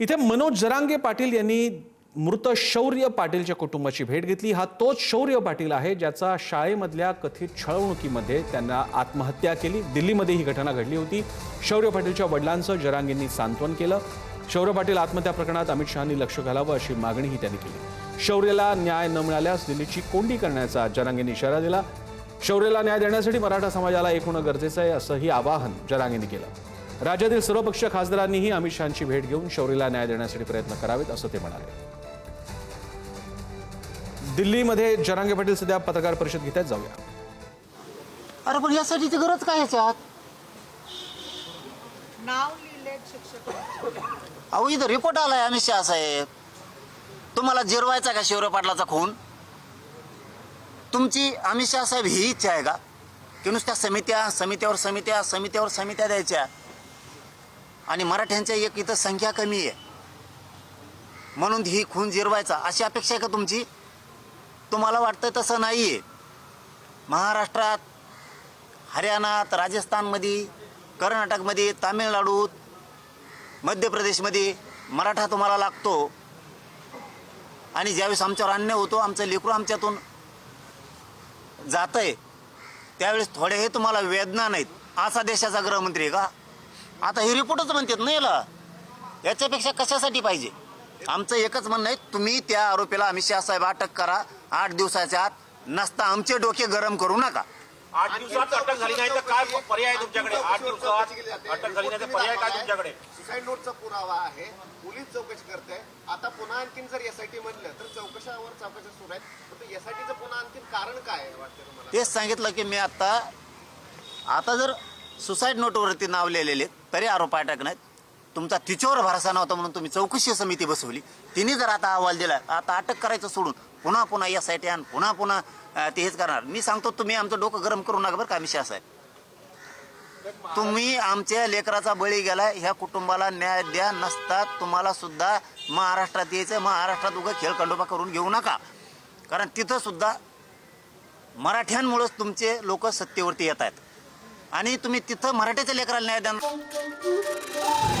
इथे मनोज जरांगे पाटील यांनी मृत शौर्य पाटीलच्या कुटुंबाची भेट घेतली. हा तोच शौर्य पाटील आहे ज्याचा शाळेमधल्या कथित छळवणुकीमध्ये त्यांना आत्महत्या केली. दिल्लीमध्ये ही घटना घडली होती. शौर्य पाटीलच्या वडिलांचं जरांगेंनी सांत्वन केलं. शौर्य पाटील आत्महत्या प्रकरणात अमित शहानी लक्ष घालावं अशी मागणीही त्यांनी केली. शौर्यला न्याय न मिळाल्यास दिल्लीची कोंडी करण्याचा जरांगेंनी इशारा दिला. शौर्यला न्याय देण्यासाठी मराठा समाजाला एक होणं गरजेचं आहे असंही आवाहन जरांगेंनी केलं. राज्यातील सर्वपक्षीय खासदारांनीही अमित शहाची भेट घेऊन शौर्यला न्याय देण्यासाठी प्रयत्न करावेत असं ते म्हणाले. दिल्लीमध्ये जरांगे पाटील सध्या पत्रकार परिषद घेत आहेत जाऊया. अरे पण यासाठीची गरज काय ह्याच्यात नाव लिहिले शिक्षक. अहो इथं रिपोर्ट आलाय अमित शहा साहेब. तुम्हाला जिरवायचा का शिवराय पाटलाचा खून? तुमची अमित शहा साहेब ही इच्छा आहे का? की नुसत्या समित्या समित्यावर समित्या समित्यावर समित्या द्यायच्या. आणि मराठ्यांच्या एक इथं संख्या कमी आहे. म्हणून ही खून जिरवायचा अशी अपेक्षा आहे का तुमची? तुम्हाला वाटतं तसं नाही आहे महाराष्ट्रात हरियाणात राजस्थानमध्ये कर्नाटकमध्ये तामिळनाडूत मध्य प्रदेशमध्ये मराठा तुम्हाला लागतो. आणि ज्यावेळेस आमच्यावर अन्याय होतो आमचं लेकरू आमच्यातून जातंय त्यावेळेस थोडेही तुम्हाला वेदना नाहीत. असा देशाचा गृहमंत्री आहे का? आता हे रिपोर्टच म्हणतात ना याला. याच्यापेक्षा कशासाठी पाहिजे? आमचं एकच म्हणणं आहे तुम्ही त्या आरोपीला अमित शहा साहेब अटक करा. आठ दिवसाच्या आत नसता आमचे डोके गरम करू नका. आठ दिवसात अटक झाली नाही तर काय पर्याय आहे तुमच्याकडे? आठ दिवसात अटक झाली नाही तर पर्याय काय तुमच्याकडे? सुसाईड नोटचा पुरावा आहे. पोलीस चौकशी करते. आता पुन्हा आणखीन जर एसआयटी म्हणलं तर चौकशावर चौकशा सुरू आहेत एसआयटीचं पुन्हा आणखीन कारण काय आहे वाटतं तुम्हाला? तेच सांगितलं की मी आता आता जर सुसाईड नोटवरती नाव लिहिलेले तरी आरोप अटक नाहीत. तुमचा तिच्यावर भरोसा नव्हता म्हणून तुम्ही चौकशी समिती बसवली. तिने जर आता अहवाल दिला आता अटक करायचं सोडून पुन्हा पुन्हा या साईट आण पुन्हा पुन्हा ते हेच करणार. मी सांगतो तुम्ही आमचं डोकं गरम करू नका बरं का आम्ही साहेब. तुम्ही आमच्या लेकराचा बळी गेला ह्या कुटुंबाला न्याय द्या नसता तुम्हाला सुद्धा महाराष्ट्रात यायचं महाराष्ट्रात उगा खेळखंडोबा करून घेऊ नका. कारण तिथं सुद्धा मराठ्यांमुळेच तुमचे लोक सत्तेवरती येत आहेत. आणि तुम्ही तिथं मराठीच्या लेकराला न्याय द्या